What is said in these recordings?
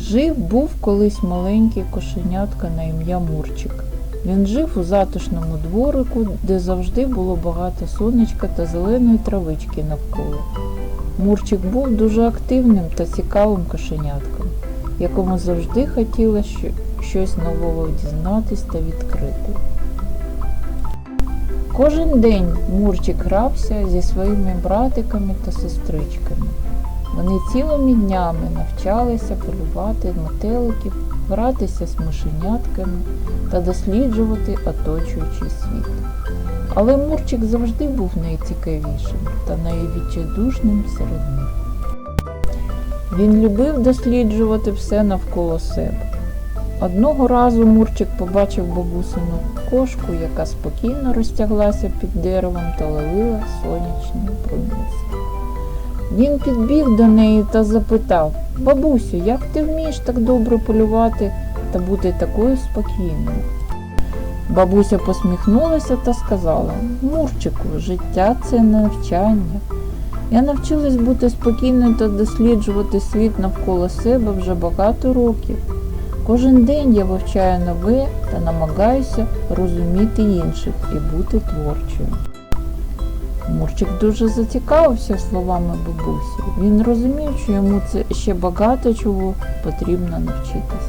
Жив був колись маленький кошенятка на ім'я Мурчик. Він жив у затишному дворику, де завжди було багато сонечка та зеленої травички навколо. Мурчик був дуже активним та цікавим кошенятком, якому завжди хотілося що- щось нового дізнатись та відкрити. Кожен день Мурчик грався зі своїми братиками та сестричками. Вони цілими днями навчалися полювати метеликів, гратися з мишенятками та досліджувати оточуючий світ. Але Мурчик завжди був найцікавішим та найвідчайдушним серед них. Він любив досліджувати все навколо себе. Одного разу Мурчик побачив бабусину кошку, яка спокійно розтяглася під деревом та ловила сонячні промінці. Він підбіг до неї та запитав Бабусю, як ти вмієш так добре полювати та бути такою спокійною? Бабуся посміхнулася та сказала Мурчику, життя це навчання. Я навчилась бути спокійною та досліджувати світ навколо себе вже багато років. Кожен день я вивчаю нове та намагаюся розуміти інших і бути творчою. Мурчик дуже зацікавився словами бабусі. Він розумів, що йому це ще багато чого потрібно навчитись.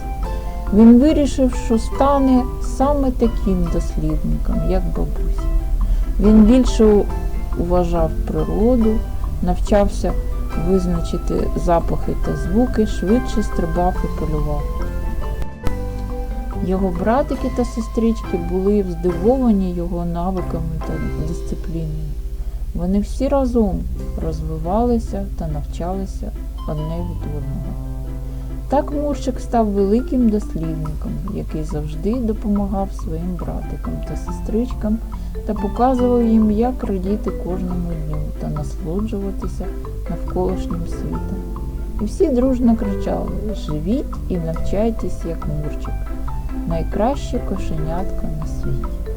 Він вирішив, що стане саме таким дослідником, як бабуся. Він більше уважав природу, навчався визначити запахи та звуки, швидше стрибав і полював. Його братики та сестрички були здивовані його навиками та дисципліною. Вони всі разом розвивалися та навчалися одне від одного. Так Мурчик став великим дослідником, який завжди допомагав своїм братикам та сестричкам та показував їм, як радіти кожному дню та насолоджуватися навколишнім світом. І всі дружно кричали Живіть і навчайтесь, як Мурчик, найкраще кошенятко на світі.